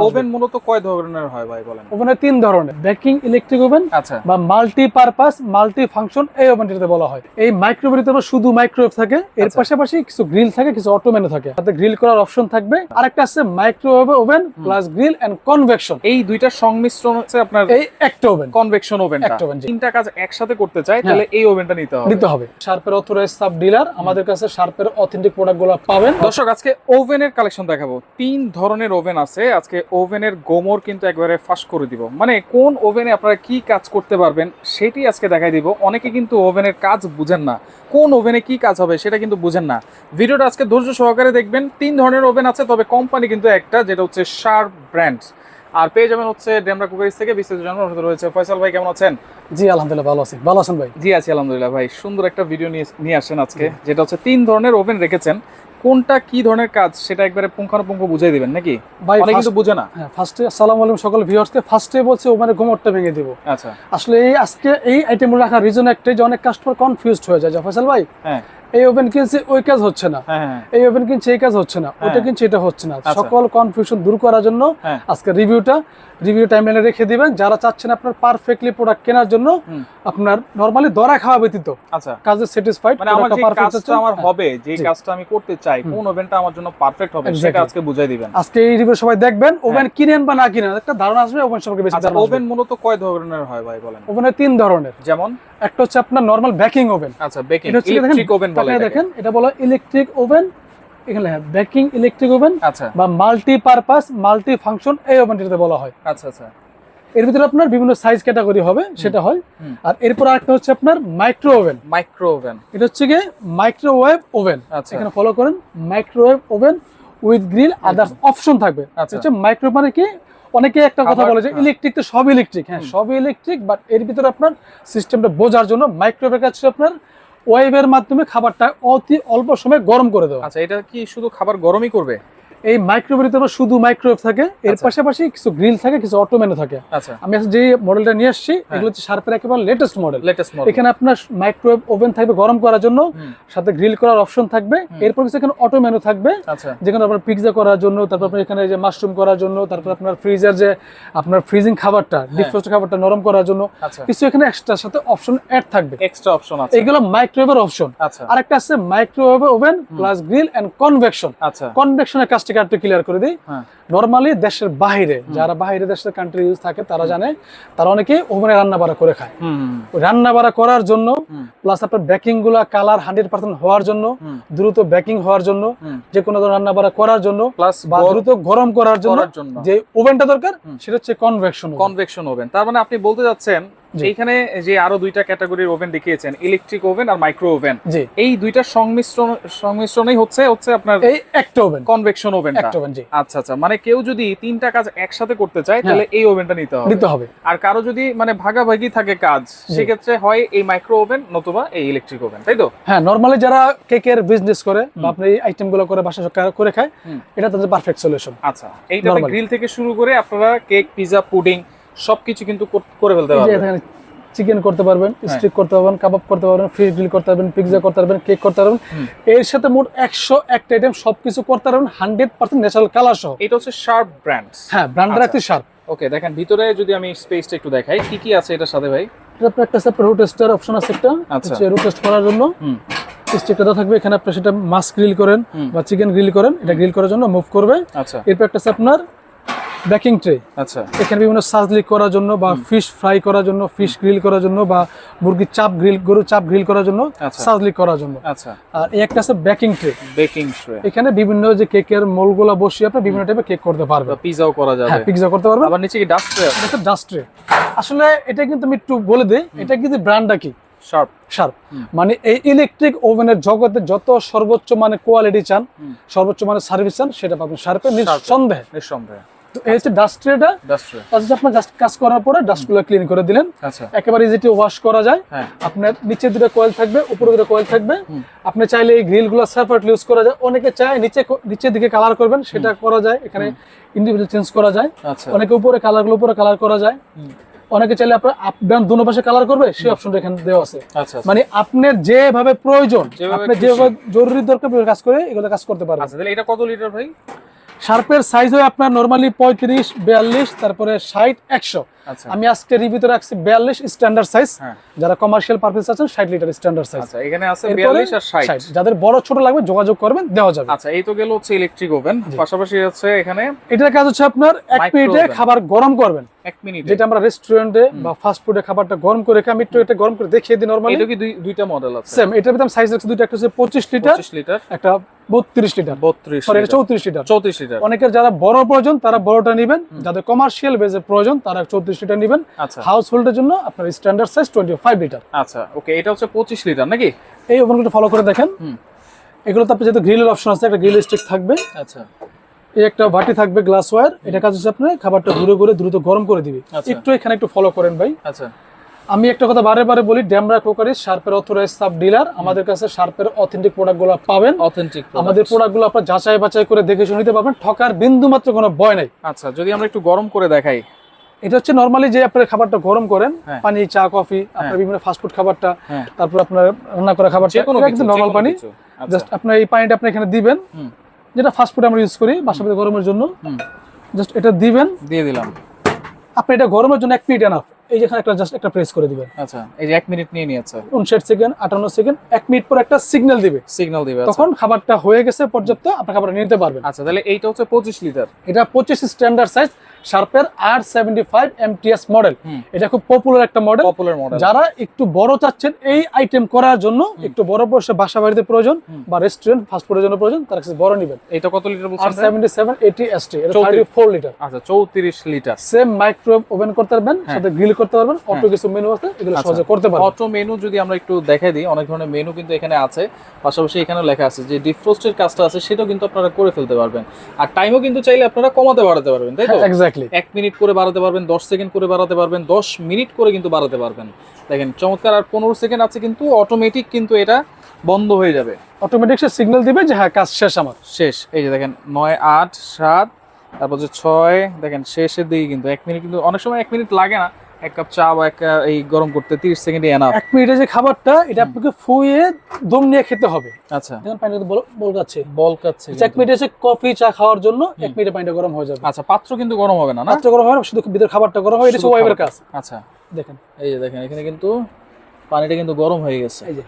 Oven মূলত কয় ধরনের হয় ভাই বলেন? ওভেনে তিন ধরনের। বেকিং ইলেকট্রিক ওভেন আচ্ছা। বা মাল্টি পারপাস মাল্টি ফাংশন এই ওভেনটিতে বলা হয়। এই শুধু মাইক্রোওয়েভ থাকে এর আচ্ছা। পাশাপাশি কিছু গ্রিল থাকে কিছু থাকে। তাতে গ্রিল করার অপশন থাকবে। আরেকটা আছে microwave oven plus grill and convection এই দুইটার সংমিশ্রণ হচ্ছে আপনার এই একটা ওভেন কনভেকশন ওভেনটা একটা জি। তিনটা কাজ একসাথে করতে চাই তাহলে এই ওভেনটা নিতে হবে। নিতে হবে। শার্পের অথরাইজ সাব ডিলার আমাদের কাছে শার্পের অথেন্টিক প্রোডাক্টগুলো পাবেন। দর্শক আজকে ওভেনের কালেকশন দেখাবো। তিন ধরনের ওভেন আছে। আজকে ওভেনের গোমর কিন্তু একবারে ফাঁস করে দিব। মানে কোন ওভেনে আপনারা কি কাজ করতে পারবেন সেটি আজকে দেখাই দিব। অনেকে কিন্তু ওভেনের কাজ বুঝেন না। কোন ওভেনে কি কাজ হবে সেটা কিন্তু বুঝেন না। ভিডিওটা আজকে ধৈর্য সহকারে দেখবেন। তিন ধরনের ওভেন আছে তবে কোম্পানি কিন্তু একটা যেটা হচ্ছে শার্প ব্র্যান্ডস আর পেয়ে যাবেন হচ্ছে ডেমরা কুকারিজ থেকে বিস্তারিত অনুরোধ রয়েছে ফয়সাল ভাই কেমন আছেন? জি আলহামদুলিল্লাহ ভালো আছি। ভালো আছেন ভাই? জি আছি আলহামদুলিল্লাহ ভাই। সুন্দর একটা ভিডিও নিয়ে নিয়ে আসেন আজকে যেটা হচ্ছে তিন ধরনের ওভেন রেখেছেন। কোনটা কি ধরনের কাজ সেটা একবারে পুঙ্খানুপুঙ্খ বুঝিয়ে দিবেন নাকি? ভাই অনেকে কিন্তু বুঝে না। হ্যাঁ ফার্স্টে আসসালামু আলাইকুম সকল ভিউয়ার্সকে ফার্স্টে বলছে ওভেনের গোমরটা ভেঙে দিব। আচ্ছা। আসলে এই আজকে এই আইটেমগুলো রাখার রিজন একটাই যে অনেক কাস্টমার কনফিউজড হয়ে যায় জাফর ফয়সাল ভাই। হ্যাঁ। এই ওভেন কিনছে ওই কাজ হচ্ছে না। হ্যাঁ হ্যাঁ। এই ওভেন কিনছে এই কাজ হচ্ছে না। ওটা হ্যাঁ। কিনছে এটা হচ্ছে না। আচ্ছা। সকল কনফিউশন দূর করার জন্য। আজকে রিভিউটা রিভিউ টাইমলাইনে রেখে দিবেন। যারা চাচ্ছেন আপনার পারফেক্টলি প্রোডাক্ট কেনার জন্য আপনার নরমালি দরা খাওয়া ব্যতীত আচ্ছা। কাজে স্যাটিসফাইড মানে আমার যে কাজটা আমার হবে যে কাজটা আমি করতে চাই কোন ওভেনটা আমার জন্য পারফেক্ট হবে সেটা. আজকে বুঝিয়ে দিবেন। আজকে এই রিভিউ সবাই দেখবেন ওভেন কিনেন বা না কিনেন একটা ধারণা আসবে ওভেন সম্পর্কে বেশি আচ্ছা ধারণা ওভেন মূলত কয় ধরনের হয় ভাই বলেন? ওভেনের তিন ধরনের। যেমন? একটা হচ্ছে আপনার নরমাল বেকিং ওভেন আচ্ছা বেকিং ইলেকট্রিক ওভেন বলে দেখেন এটা বলা ইলেকট্রিক ওভেন এখানে বেকিং ইলেকট্রিক ওভেন আচ্ছা। বা মাল্টি পারপাস মাল্টি ফাংশন এই ওভেনটিতে বলা হয়। আচ্ছা আচ্ছা। এর ভিতরে আপনার বিভিন্ন সাইজ ক্যাটাগরি হবে সেটা হয়। আর এরপর আরেকটা হচ্ছে আপনার মাইক্রো ওভেন মাইক্রো ওভেন এটা হচ্ছে গিয়ে মাইক্রোওয়েভ ওভেন আচ্ছা। এখানে ফলো করেন microwave oven with grill others option থাকবে। আচ্ছা। হচ্ছে মাইক্রো মানে কি? অনেকে একটা কথা বলে যে হ্যাঁ। ইলেকট্রিক তো সব ইলেকট্রিক হ্যাঁ সব ইলেকট্রিক বাট এর ভিতরে আপনার সিস্টেমটা বোঝার জন্য মাইক্রোওয়েভ কাছে আপনার ওয়েভের মাধ্যমে খাবারটা অতি অল্প সময় গরম করে দেওয়া। আচ্ছা এটা কি শুধু খাবার গরমই করবে? এই মাইক্রোওয়েভের ভিতরে শুধু মাইক্রোওয়েভ থাকে এর আচ্ছা। পাশাপাশি কিছু গ্রিল থাকে কিছু অটো মেনু থাকে। আচ্ছা। আমি যে মডেলটা নিয়ে আসছি হ্যাঁ। এগুলো হচ্ছে শার্পের একেবারে লেটেস্ট মডেল লেটেস্ট মডেল এখানে আপনার মাইক্রোওয়েভ ওভেন থাকবে গরম করার জন্য সাথে গ্রিল করার অপশন থাকবে। এরপর কিছু এখানে অটো মেনু থাকবে আচ্ছা। যেখানে আপনার পিৎজা করার জন্য তারপর আপনার এখানে যে মাশরুম করার জন্য তারপর আপনার ফ্রিজের যে আপনার ফ্রিজিং খাবারটা ডিফ্রোস্ট খাবারটা নরম করার জন্য কিছু এখানে এক্সট্রা সাথে অপশন অ্যাড থাকবে। এক্সট্রা অপশন আছে। এইগুলো মাইক্রোওয়েভের অপশন আচ্ছা। আরেকটা আছে microwave oven plus grill and convection আচ্ছা। কনভেকশনের ক্লিয়ার করে দিই। হ্যাঁ। নর্মালি দেশের বাইরে যারা বাইরে দেশের কান্ট্রি ইউজ থাকে তারা জানে তারা অনেকে ওভেনে রান্না বাড়া করে খায়। রান্না বাড়া করার জন্য প্লাস আপনার বেকিংগুলা কালার হান্ড্রেড পার্সেন্ট হওয়ার জন্য দ্রুত বেকিং হওয়ার জন্য। যে কোনো ধরনের রান্না বাড়া করার জন্য প্লাস বা দ্রুত গরম করার জন্য যে ওভেনটা দরকার সেটা হচ্ছে কনভেকশন কনভেকশন ওভেন তার মানে আপনি বলতে যাচ্ছেন। এইখানে যে আরও দুইটা ক্যাটাগরির ওভেন দেখিয়েছেন ইলেকট্রিক ওভেন আর মাইক্রো ওভেন। এই দুইটার সংমিশ্রণ সংমিশ্রণই হচ্ছে হচ্ছে আপনার এই একটা ওভেন। কনভেকশন একটা ওভেন জি। আচ্ছা আচ্ছা। মানে কেউ যদি তিনটা কাজ একসাথে করতে চায় তাহলে এই ওভেনটা নিতে হবে। নিতে হবে। আর কারও যদি মানে ভাগাভাগি থাকে কাজ সেক্ষেত্রে হয় এই মাইক্রো ওভেন নতুবা এই ইলেকট্রিক ওভেন তাই তো? হ্যাঁ নর্মালি যারা কেকের বিজনেস করে বা আপনি এই আইটেমগুলো করে বাসা করে খায় এটা তাদের পারফেক্ট সলিউশন আচ্ছা Normal. গ্রিল থেকে শুরু করে আপনারা কেক পিজা পুডিং সবকিছু কিন্তু করে ফেলতে পারবেন চিকেন করতে পারবেন হ্যাঁ। স্টিক করতে পারবেন কাবাব করতে পারবেন ফিশ গ্রিল করতে পারবেন পিৎজা করতে পারবেন কেক করতে পারবেন। এর সাথে মোট একশো একটা আইটেম সবকিছু করতে পারবেন হান্ড্রেড পার্সেন্ট ন্যাচারাল কালার সহ। এটা হচ্ছে শার্প ব্র্যান্ডস হ্যাঁ ব্র্যান্ড আচ্ছা। একটি শার্প ওকে দেখেন ভিতরে যদি আমি স্পেসটা একটু দেখাই কি কি আছে এটার সাথে ভাই? এটা আপনার একটা সেপারেট রুট টেস্টার অপশন আছে একটা। আচ্ছা। রুট টেস্ট করার জন্য। স্টিকটা থাকবে এখানে আপনি সেটা মাছ গ্রিল করেন বা চিকেন গ্রিল করেন এটা গ্রিল করার জন্য মুভ করবে। আচ্ছা। এরপর একটা আপনার বেকিং ট্রে আচ্ছা। এখানে বিভিন্ন সাজলিক করার জন্য বা ফিশ ফ্রাই করার জন্য ফিশ গ্রিল করার জন্য বা মুরগির চাপ গ্রিল গরুর চাপ গ্রিল করার জন্য আচ্ছা। সাজলিক করার জন্য। আচ্ছা। আর এই একটা আছে বেকিং ট্রে বেকিং ট্রে এখানে বিভিন্ন যে কেকের মোলগুলো বসিয়ে আপনি বিভিন্ন টাইপের কেক করতে পারবেন। পিজাও করা যাবে। হ্যাঁ পিৎজা করতে পারবেন। আবার নিচে কি ডাস্ট ট্রে এটা ডাস্ট ট্রে আসলে এটা কিন্তু আমি একটু বলে দিই এটা কিন্তু ব্র্যান্ডটা কি? শার্প শার্প মানে এই ইলেকট্রিক ওভেনের জগতে যত সর্বোচ্চ মানে কোয়ালিটি চান সর্বোচ্চ মানে সার্ভিস চান সেটা পাবেন শার্পে Sharp-এ। নিঃসন্দেহে। নিঃসন্দেহে। তো এই হচ্ছে ডাস্ট ট্রেটা ডাস্ট আপনার জাস্ট কাজ করার পরে ডাস্টগুলো ক্লিন করে দিলেন। আচ্ছা। একেবারে ইজিটি ওয়াশ করা যায়। হ্যাঁ। আপনার নিচে দুটো কয়েল থাকবে উপরে দুটো কয়েল থাকবে। আপনি চাইলে এই গ্রিলগুলো ইউজ করা যায়। অনেকে চায় নিচে নিচের দিকে কালার করবেন সেটা করা যায়। এখানে ইন্ডিভিজুয়াল চেঞ্জ করা যায়। আচ্ছা। অনেকে উপরে কালারগুলো উপরে কালার করা যায়। অনেকে চাইলে আপনার আপ ডাউন দুনো পাশে কালার করবে সেই অপশনটা এখানে দেওয়া আছে। আচ্ছা মানে আপনার যেভাবে প্রয়োজন যেভাবে আপনি যেভাবে জরুরি দরকার কাজ করে এগুলো কাজ করতে পারবেন। আচ্ছা তাহলে এটা কত লিটার ভাই? শার্পের সাইজ হয় আপনার নর্মালি পঁয়ত্রিশ বিয়াল্লিশ তারপরে ষাট একশো। আমি আজকে রিভিউতে রাখছি বিয়াল্লিশ স্ট্যান্ডার্ড সাইজ যারা কমার্শিয়াল পারপাস আছেন ষাট লিটার স্ট্যান্ডার্ড সাইজ আচ্ছা এখানে আছে বিয়াল্লিশ আর ষাট। যাদের বড় ছোট লাগবে যোগাযোগ করবেন দেওয়া যাবে। আচ্ছা এই তো গেল হচ্ছে ইলেকট্রিক ওভেন পাশাপাশি আছে এখানে এটার কাজ হচ্ছে আপনার এক মিনিটে খাবার গরম করবেন। এক মিনিট যেটা আমরা রেস্টুরেন্টে বা ফাস্ট ফুডে খাবারটা গরম করে আমি একটু এটা গরম করে দেখিয়ে দিই নর্মালি এটা কি দুই- দুইটা মডেল আছে? সেম এটার ভিতরে সাইজ রাখছি দুইটা একটা হচ্ছে পঁচিশ লিটার পঁচিশ লিটার একটা বত্রিশ লিটার সরি লিটার চৌত্রিশ লিটার অনেকের যারা বড় প্রয়োজন তারা বড়টা নেবেন। যাদের কমার্শিয়াল বেজে প্রয়োজন তারা চৌত্রিশ লিটার নেবেন। আচ্ছা। হাউস হোল্ডের জন্য আপনার standard size twenty five litre আচ্ছা ওকে এটা হচ্ছে পঁচিশ লিটার নাকি? এই ওভেনগুলো ফলো করে দেখেন। এগুলো তো আপনি যেহেতু গ্রিলের অপশন আছে একটা গ্রিল স্টিক থাকবে। আচ্ছা। এই একটা বাটি থাকবে গ্লাস ওয়্যার এটা কাজ হচ্ছে আপনি খাবারটা ঘুরে ঘুরে দ্রুত গরম করে দিবে। আচ্ছা। একটু এখানে একটু ফলো করেন ভাই। আচ্ছা। আমি একটা কথা বারে বারে বলি ড্যামরা কোকারি শার্পের অথরাইজ সাব ডিলার আমাদের কাছে শার্পের অথেন্টিক প্রোডাক্টগুলো পাবেন। অথেন্টিক আমাদের প্রোডাক্টগুলো আপনার যাচাই বাছাই করে দেখে শুনে নিতে পারবেন। ঠকার বিন্দু মাত্র কোনো ভয় নাই। আচ্ছা যদি আমরা একটু গরম করে দেখাই। এটা হচ্ছে নর্মালি যে আপনার খাবারটা গরম করেন হ্যাঁ। পানি চা কফি আপনার বিভিন্ন ফাস্টফুড খাবারটা হ্যাঁ। তারপর আপনার রান্না করা খাবারটা একদম নর্মাল পানি। আচ্ছা। জাস্ট আপনার এই পানিটা আপনি এখানে দিবেন যেটা ফাস্টফুড আমরা ইউজ করি বাসাবাড়ি গরমের জন্য। জাস্ট এটা দিবেন। দিয়ে দিলাম। আপনি এটা গরমের জন্য এক মিনিট এনাফ এই যেখানে একটা জাস্ট একটা প্রেস করে দিবেন। আচ্ছা এই যে এক মিনিট নিয়ে নিয়েছে। উনষাট সেকেন্ড আটান্ন সেকেন্ড এক মিনিট পর একটা সিগন্যাল দিবে। সিগন্যাল দিবে আচ্ছা। তখন খাবারটা হয়ে গেছে পর্যাপ্ত আপনার খাবারটা নিতে পারবেন। আচ্ছা তাহলে এইটা হচ্ছে পঁচিশ লিটার এটা পঁচিশ স্ট্যান্ডার্ড সাইজ শার্পের আর সেভেন্টি ফাইভ এমটিএস মডেল এটা খুব পপুলার একটা মডেল পপুলার মডেল যারা একটু বড় চাচ্ছেন এই আইটেম করার জন্য একটু বড় বসে বাসা বাড়িতে প্রয়োজন বা রেস্টুরেন্ট ফাস্ট ফুডের জন্য প্রয়োজন তার কাছে বড় নেবেন। এটা কত লিটার বলছেন ভাই? সেভেন্টি সেভেন এইটি এসটি এটা থার্টি ফোর লিটার আচ্ছা চৌত্রিশ লিটার সেম মাইক্রোওয়েভ ওভেন করতে পারবেন সাথে গ্রিল করতে পারবেন অটো কিছু মেনু আছে এগুলো আচ্ছা। সহজে করতে পারবেন। অটো মেনু যদি আমরা একটু দেখাই দিই অনেক ধরনের মেনু কিন্তু এখানে আছে। পাশাপাশি এখানে লেখা আছে যে ডিফ্রোস্টের কাজটা আছে সেটাও কিন্তু আপনারা করে ফেলতে পারবেন। আর টাইমও কিন্তু চাইলে আপনারা কমাতে বাড়াতে পারবেন তাই তো? এক্স্যাক্টলি এক মিনিট করে বাড়াতে পারবেন দশ সেকেন্ড করে বাড়াতে পারবেন দশ মিনিট করে কিন্তু বাড়াতে পারবেন। দেখেন চমৎকার আর পনেরো সেকেন্ড আছে কিন্তু অটোমেটিক কিন্তু এটা বন্ধ হয়ে যাবে। অটোমেটিক সে সিগন্যাল দিবে যে হ্যাঁ কাজ শেষ আমার। শেষ। এই যে দেখেন নয় আট সাত তারপর যে ছয় দেখেন শেষের দিকে কিন্তু এক মিনিট কিন্তু অনেক সময় এক মিনিট লাগে না। এক কাপ চা বা এক এই গরম করতে তিরিশ সেকেন্ডে এনাফ এক মিনিটে যে খাবারটা এটা আপনাকে ফুয়ে দম নিয়ে খেতে হবে। আচ্ছা। দেখুন পানিটা কিন্তু বল- বলকাচ্ছে। বল কাচ্ছে এক মিনিটে এসে কফি চা খাওয়ার জন্য এক মিনিটে পানিটা গরম হয়ে যাবে। আচ্ছা পাত্র কিন্তু গরম হবে না না? মাত্র গরম হবে শুধু ভিতরে খাবারটা গরম হয় এটা ওয়াইবের কাজ। আচ্ছা। দেখেন। এই যে দেখেন এখানে কিন্তু পানিটা কিন্তু গরম হয়ে গেছে। এই যে।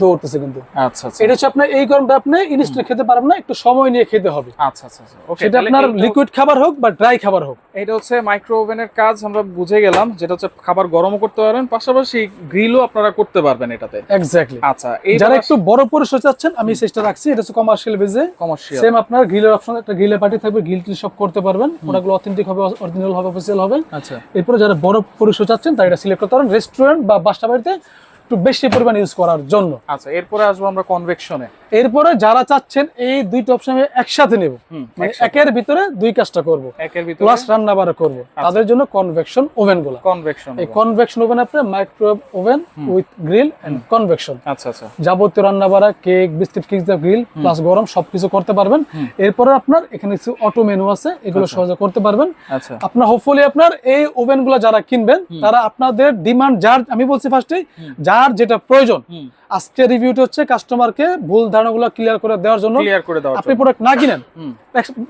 দৌড়তেছে কিন্তু। আচ্ছা আচ্ছা। এটা হচ্ছে আপনার এই গরমটা আপনি ইনস্ট্যান্ট খেতে পারবেন না একটু সময় নিয়ে খেতে হবে। আচ্ছা আচ্ছা আচ্ছা। সেটা আপনার লিকুইড খাবার হোক বা ড্রাই খাবার হোক। এটা হচ্ছে মাইক্রো ওভেনের কাজ আমরা বুঝে গেলাম যেটা হচ্ছে খাবার গরমও করতে পারবেন পাশাপাশি গ্রিলও আপনারা করতে পারবেন এটাতে। এক্স্যাক্টলি আচ্ছা যারা একটু বড় পরিসর চাচ্ছেন আমি চেষ্টা রাখছি এটা হচ্ছে কমার্শিয়াল বেজে কমার্শিয়াল সেম আপনার গ্রিলের অপশন একটা গ্রিলের পার্টি থাকবে গ্রিল টিল সব করতে পারবেন। ওটাগুলো অথেন্টিক হবে অরিজিনাল হবে অফিসিয়াল হবে। আচ্ছা। এরপরে যারা বড় পরিসর চাচ্ছেন তারা এটা সিলেক্ট করতে পারেন। রেস্টুরেন্ট বা বাসা বাড়িতে একটু বেশি পরিমাণ ইউজ করার জন্য। আচ্ছা এরপরে আসব আমরা কনভেকশনে এরপরে যারা চাচ্ছেন এই দুইটা অপশন আমি একসাথে নেব। মানে একের ভিতরে দুই কাজটা করব। একের ভিতরে? প্লাস রান্না বাড়া করব। তাদের জন্য কনভেকশন ওভেনগুলো। কনভেকশন এই কনভেকশন ওভেন আপনি microwave oven with grill and convection আচ্ছা আচ্ছা। যাবতীয় রান্না বাড়া cake biscuit cake grill plus গরম সবকিছু করতে পারবেন। এরপরে আপনার এখানে কিছু অটো মেনু আছে এগুলো সহজে করতে পারবেন। আচ্ছা। আপনার হোপফুলি আপনার এই ওভেনগুলো যারা কিনবেন তারা আপনাদের ডিমান্ড যার আমি বলছি ফার্স্টে যার যেটা প্রয়োজন। আজকে রিভিউটা হচ্ছে কাস্টমারকে ভুল ধারণাগুলো ক্লিয়ার করে দেওয়ার জন্য। ক্লিয়ার করে দাও আপনি প্রোডাক্ট না কিনেন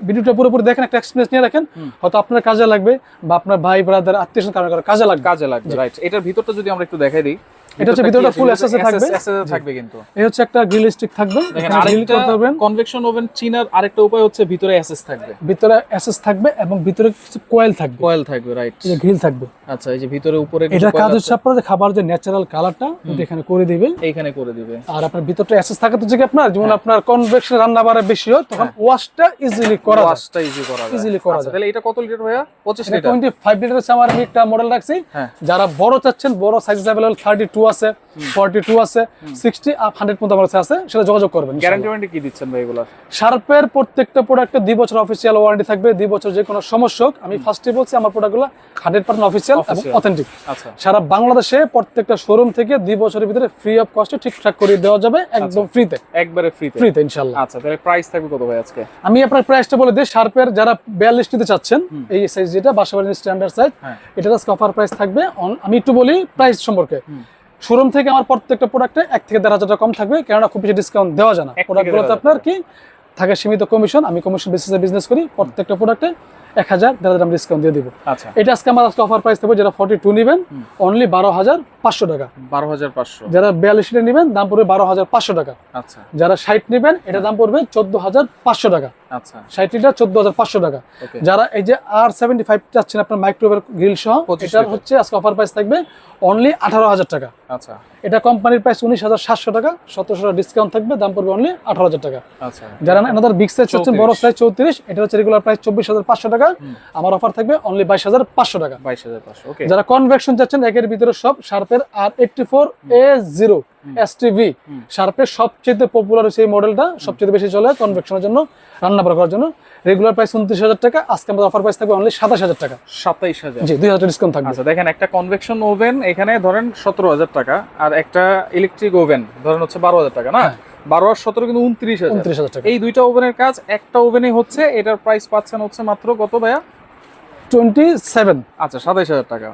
ভিডিওটা পুরোপুরি দেখেন একটা এক্সপিরিয়েন্স নিয়ে রাখেন। হয়তো আপনার কাজে লাগবে বা আপনার ভাই ব্রাদার আত্মীয় স্বজন কারও কারও কাজে লাগবে। কাজে লাগবে রাইট এটার ভিতরটা যদি আমরা একটু দেখাই দিই। এটা হচ্ছে ভিতরটা full SS এ থাকবে। থাকবে কিন্তু। এই হচ্ছে একটা গ্রিল স্টিক থাকবে। এখানে আরেকটা করতে পারবেন। কনভেকশন ওভেন চিনার আরেকটা উপায় হচ্ছে ভিতরে এসএস থাকবে। ভিতরে এসএস থাকবে এবং ভিতরে কিছু কোয়েল থাকবে। কয়েল থাকবে রাইট এই যে গ্রিল থাকবে। আচ্ছা এই যে ভিতরে উপরে কিছু এটা কাজ হচ্ছে আপনার যে খাবার যে ন্যাচারাল কালারটা এটা এখানে করে দিবে এইখানে করে দিবে আর আপনার ভিতরটা এসএস থাকে তো যে আপনার? যেমন আপনার কনভেকশন রান্না বাড়া বেশি হয় তখন ওয়াশটা ইজিলি করা যায়। ওয়াশটা ইজি করা যায়। Easily করা আচ্ছা, যায়। তাহলে এটা কত লিটার ভাইয়া? 25 লিটার টোয়েন্টি ফাইভ লিটার হচ্ছে আমার আমি একটা মডেল রাখছি। হ্যাঁ। যারা বড় চাচ্ছেন বড় সাইজ অ্যাভেলেবল থার্টি টু আছে ফর্টি টু আছে সিক্সটি আপ হান্ড্রেড পর্যন্ত আমার কাছে আছে সেটা যোগাযোগ করবেন গ্যারান্টি ওয়ারেন্টি কি দিচ্ছেন ভাই এগুলা? শার্পের প্রত্যেকটা প্রোডাক্টে দুই বছর অফিসিয়াল ওয়ারেন্টি থাকবে দুই বছর যে কোনো সমস্যা হোক আমি ফার্স্টে বলছি আমার প্রোডাক্টগুলো হান্ড্রেড পার্সেন্ট অফিসিয়াল এবং অথেন্টিক আচ্ছা। সারা বাংলাদেশে প্রত্যেকটা শোরুম থেকে দুই বছরের ভিতরে ফ্রি অফ কস্টে ঠিকঠাক করে দেওয়া যাবে একদম ফ্রিতে একবারে ফ্রিতে ফ্রিতে ইনশাল্লাহ আচ্ছা তাহলে প্রাইস থাকবে কত ভাই আজকে? আমি আপনার প্রাইসটা বলে দিই শার্পের যারা বিয়াল্লিশ নিতে চাচ্ছেন এই সাইজ যেটা বাসাবাড়ির স্ট্যান্ডার্ড সাইজ। এটার আজকে অফার প্রাইস থাকবে আমি একটু বলি প্রাইস সম্পর্কে। শোরুম থেকে আমার প্রত্যেকটা প্রোডাক্টে এক থেকে দেড় হাজার টাকা কম থাকবে কেননা খুব বেশি ডিসকাউন্ট দেওয়া যায় না। প্রোডাক্টগুলোতে আপনার কি থাকে সীমিত কমিশন আমি কমিশন বেসিসে বিজনেস করি প্রত্যেকটা প্রোডাক্টে এক হাজার দেড় হাজার ডিসকাউন্ট দিয়ে দিব। আচ্ছা। এটা আজকে আমার আজকে অফার প্রাইস দেবো যারা ফর্টি টু নেবেন অনলি বারো হাজার পাঁচশো টাকা। বারো হাজার পাঁচশো। যারা বিয়াল্লিশ লিটার নেবেন দাম পড়বে বারো হাজার পাঁচশো টাকা। আচ্ছা। যারা ষাট নেবেন এটা দাম পড়বে চোদ্দ হাজার পাঁচশো টাকা। আচ্ছা। ষাট লিটার চোদ্দ হাজার পাঁচশো টাকা। যারা এই যে আর সেভেন্টি ফাইভ চাচ্ছেন আপনার মাইক্রোওয়েভ গ্রিল সহ 25 এটার হচ্ছে আজকে অফার প্রাইস থাকবে অনলি আঠারো হাজার টাকা। আচ্ছা। এটা কোম্পানির প্রাইস উনিশ হাজার সাতশো টাকা সতেরোশো টাকা ডিসকাউন্ট থাকবে দাম পড়বে অনলি আঠারো হাজার টাকা। আচ্ছা। যারা এনাদের বিগ সাইজ চাচ্ছেন বড় সাইজ চৌত্রিশ এটা হচ্ছে রেগুলার প্রাইস চব্বিশ হাজার পাঁচশো টাকা। হুম। আমার অফার থাকবে অনলি বাইশ হাজার পাঁচশো টাকা। বাইশ হাজার পাঁচশো যারা কনভেকশন চাচ্ছেন একের ভিতরে সব শার্পের আর eighty four A zero S TV হুম। শার্পের সবচেয়ে পপুলার এই মডেলটা সবচেয়ে বেশি চলে কনভেকশনের জন্য রান্না করার জন্য। রেগুলার প্রাইস উনত্রিশ হাজার টাকা আজকে আমাদের অফার প্রাইস থাকবে অনলি সাতাশ হাজার টাকা। সাতাইশ হাজার। জি দুই হাজার ডিসকাউন্ট থাকবে। আচ্ছা দেখেন একটা কনভেকশন ওভেন এখানে ধরেন সতেরো হাজার টাকা আর একটা ইলেকট্রিক ওভেন ধরেন হচ্ছে বারো হাজার টাকা না? হ্যাঁ। বারো আর সতেরো কিন্তু উনত্রিশ হাজার। উনত্রিশ হাজার টাকা। এই দুইটা ওভেনের কাজ একটা ওভেনে হচ্ছে এটার প্রাইস পাচ্ছেন হচ্ছে মাত্র কত ভাইয়া? টোয়েন্টি সেভেন আচ্ছা সাতাইশ হাজার টাকা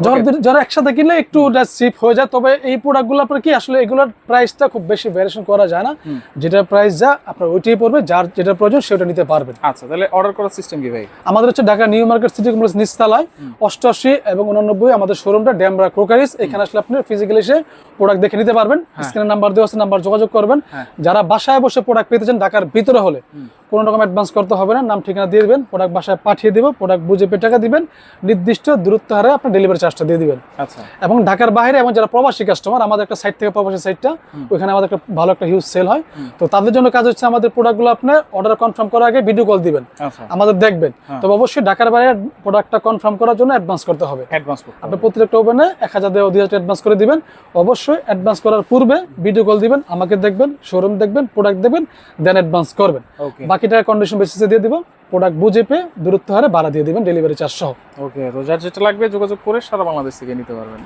যারা একসাথে কিনলে একটু চিপ হয়ে যায়। তবে এই প্রোডাক্টগুলো আপনার কি আসলে এগুলোর প্রাইসটা খুব বেশি ভ্যারিয়েশন করা যায় না। যেটা প্রাইস যা আপনার ওইটাই পড়বে যার যেটা প্রয়োজন সেটা নিতে পারবেন। আচ্ছা তাহলে অর্ডার করার সিস্টেম কি ভাই? আমাদের হচ্ছে Dhaka new market city complex অষ্টআশি এবং উনানব্বই আমাদের শোরুমটা ড্যামরা ক্রোকারিস। এখানে আসলে আপনি ফিজিক্যালি এসে প্রোডাক্ট দেখে নিতে পারবেন। হ্যাঁ। নাম্বার দেওয়া আছে নাম্বার যোগাযোগ করবেন। হ্যাঁ। যারা বাসায় বসে প্রোডাক্ট পেতে চান ঢাকার ভিতরে হলে। কোনো রকম অ্যাডভান্স করতে হবে না নাম ঠিকানা দিয়ে দিবেন প্রোডাক্ট বাসায় পাঠিয়ে দিব প্রোডাক্ট বুঝে পেয়ে টাকা দিবেন নির্দিষ্ট দূরত্ব হারে আপনি ডেলিভারি চার্জটা দিয়ে দিবেন। আচ্ছা। এবং ঢাকার বাইরে এবং যারা প্রবাসী কাস্টমার আমাদের একটা সাইট থেকে প্রবাসী সাইটটা। ওইখানে আমাদের একটা ভালো একটা হিউজ সেল হয়। তো তাদের জন্য কাজ হচ্ছে আমাদের প্রোডাক্টগুলো আপনার অর্ডার কনফার্ম করার আগে ভিডিও কল দিবেন। আচ্ছা। আমাদের দেখবেন। হ্যাঁ। তবে অবশ্যই ঢাকার বাইরে প্রোডাক্টটা কনফার্ম করার জন্য অ্যাডভান্স করতে হবে। অ্যাডভান্স করতে আপনি। প্রত্যেকটা ওভেনে এক হাজার দেওয়া দুই হাজার অ্যাডভান্স করে দিবেন। অবশ্যই অ্যাডভান্স করার পূর্বে ভিডিও কল দিবেন আমাকে দেখবেন শোরুম দেখবেন প্রোডাক্ট দেখবেন দেন অ্যাডভান্স করবেন। ওকে বাকি টাকা কন্ডিশন বেসিসে দিয়ে দিব প্রোডাক্ট বুঝে পেয়ে দূরত্ব হারে ভাড়া দিয়ে দিবেন ডেলিভারি চার্জ সহ। ওকে তো যার যেটা লাগবে যোগাযোগ করে সারা বাংলাদেশ থেকে নিতে পারবেন।